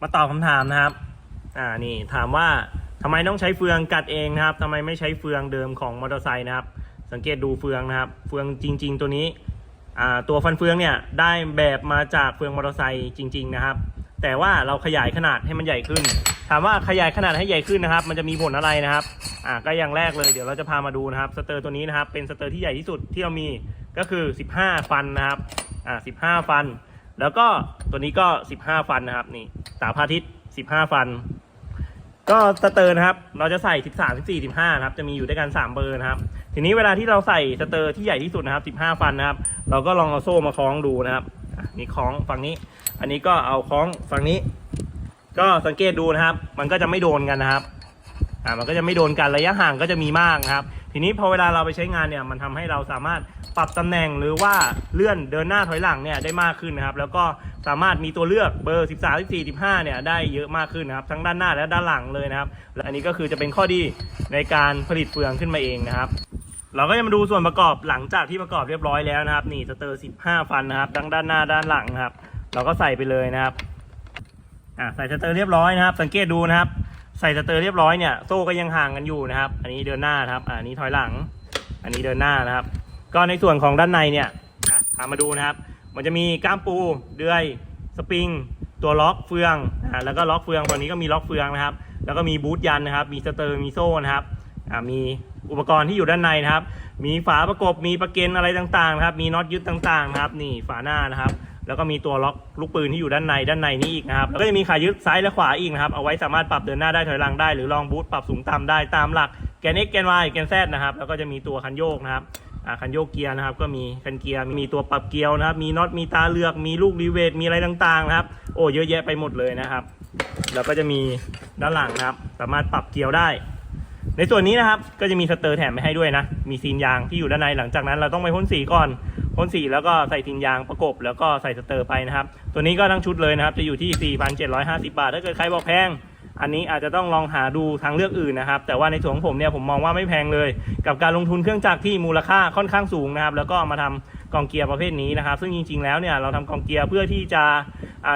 มาตอบคำถามนะครับ อ่านี่ถามว่าทำไมต้องใช้เฟืองกัดเองนะครับทำไมไม่ใช้เฟืองเดิมของมอเตอร์ไซค์นะครับ สังเกตดูเฟืองนะครับ เฟืองจริง ๆ ตัวนี้ อ่าตัวฟันเฟืองเนี่ยได้แบบมาจากเฟืองมอเตอร์ไซค์จริง ๆนะครับ แต่ว่าเราขยายขนาดให้มันใหญ่ขึ้น ถามว่าขยายขนาดให้ใหญ่ขึ้นนะครับ มันจะมีผลอะไรนะครับ อ่าก็อย่างแรกเลยเดี๋ยวเราจะพามาดูนะครับสเตอร์ตัวนี้นะครับ เป็นสเตอร์ที่ใหญ่ที่สุดที่เรามีก็คือ 15 ฟันนะครับ อ่า15 ฟัน แล้วก็ตัวนี้ก็ 15 ฟันนะครับนี่ ตามพาทิตย์15ฟัน ก็สเตอร์นะครับ เราจะใส่13 14 15นะครับ จะมีอยู่ด้วยกัน3เบอร์นะครับ ทีนี้เวลาที่เราใส่สเตอร์ที่ใหญ่ที่สุดนะครับ15ฟันนะครับ เราก็ลองเอาโซ่มาคล้องดูนะครับนี่คล้องฝั่งนี้ อันนี้ก็เอาคล้องฝั่งนี้ ก็สังเกตดูนะครับ มันก็จะไม่โดนกันนะครับอ่ามันก็จะไม่โดนกันระยะห่างก็จะมีมากนะครับ ทีนี้พอเวลาเราไปใช้งานเนี่ยมันทำให้เราสามารถปรับตำแหน่งหรือว่าเลื่อนเดินหน้าถอยหลังเนี่ยได้มากขึ้นนะครับ แล้วก็ สามารถมีตัวเลือกเบอร์ 13 14 15 เนี่ยได้เยอะมากขึ้นนะครับ ทั้งด้านหน้าและด้านหลังเลยนะครับ และอันนี้ก็คือจะเป็นข้อดีในการผลิตเฟืองขึ้นมาเองนะครับ เราก็จะมาดูส่วนประกอบหลังจากที่ประกอบเรียบร้อยแล้วนะครับ นี่สเตอร์ 15 ฟันนะครับ ทั้งด้านหน้าด้านหลังครับ เราก็ใส่ไปเลยนะครับอ่าใส่สเตอร์เรียบร้อยนะครับ สังเกตดูนะครับ ใส่สเตอร์เรียบร้อยเนี่ยโซ่ก็ยังห่างกันอยู่นะครับ อันนี้เดินหน้านะครับ อันนี้ถอยหลัง อันนี้เดินหน้านะครับ ก็ในส่วนของด้านในเนี่ยอะพามาดูนะครับ มันจะมีก้ามปู เดือย สปริง ตัวล็อกเฟืองอ่าแล้วก็ล็อกเฟืองตัวนี้ก็มีล็อกเฟืองนะครับ แล้วก็มีบูทยันนะครับ มีสเตอร์มีโซ่นะครับอ่ามีอุปกรณ์ที่อยู่ด้านในนะครับ มีฝาประกบ มีประเก็นอะไรต่างๆนะครับ มีน็อตยึดต่างๆนะครับ นี่ฝาหน้านะครับ แล้วก็มีตัวล็อกลูกปืนที่อยู่ด้านในด้านในนี้อีกนะครับ แล้วก็จะมีขายึดซ้ายและขวาอีกนะครับ เอาไว้สามารถปรับเดินหน้าได้ถอยหลังได้ หรือลองบูทปรับสูงต่ำได้ตามหลักแกน x แกน y แกน z นะครับ แล้วก็จะมีตัวคันโยกนะครับ อ่าคันโยกเกียร์นะครับ ก็มีคันเกียร์มีตัวปรับเกียร์นะครับ มีน็อตมีตาเลือกมีลูกรีเวทมีอะไรต่างๆนะครับ โอ้เยอะแยะไปหมดเลยนะครับ แล้วก็จะมีด้านหลังนะครับ สามารถปรับเกียร์ได้ ในส่วนนี้นะครับก็จะมีสเตอร์แถมไปให้ด้วยนะ มีซีนยางที่อยู่ด้านในหลังจากนั้นเราต้องไปพ่นสีก่อนพ่นสีแล้วก็ใส่ซีนยางประกบแล้วก็ใส่สเตอร์ไปนะครับ ตัวนี้ก็ทั้งชุดเลยนะครับ จะอยู่ที่ 4,750 บาท ถ้าเกิดใครบอกแพง อันนี้อาจจะต้องลองหาดูทางเลือกอื่นนะครับ แต่ว่าในส่วนของผมเนี่ยผมมองว่าไม่แพงเลย กับการลงทุนเครื่องจักรที่มูลค่าค่อนข้างสูงนะครับ แล้วก็มาทำกองเกียร์ประเภทนี้นะครับ ซึ่งจริงๆแล้วเนี่ยเราทำกองเกียร์เพื่อที่จะ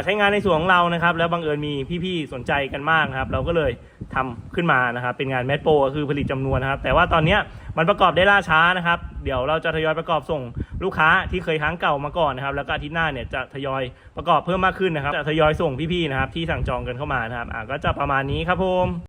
ใช้งานในส่วนของเรานะครับ แล้วบังเอิญมีพี่ๆสนใจกันมากนะครับ เราก็เลยทำขึ้นมานะครับ เป็นงานแมทโปรคือผลิตจำนวนนะครับ แต่ว่าตอนนี้มันประกอบได้ล่าช้านะครับ เดี๋ยวเราจะทยอยประกอบส่งลูกค้าที่เคยค้างเก่ามาก่อนนะครับ แล้วก็อาทิตย์หน้าเนี่ยจะทยอยประกอบเพิ่มมากขึ้นนะครับ จะทยอยส่งพี่ๆนะครับที่สั่งจองกันเข้ามานะครับก็จะประมาณนี้ครับผม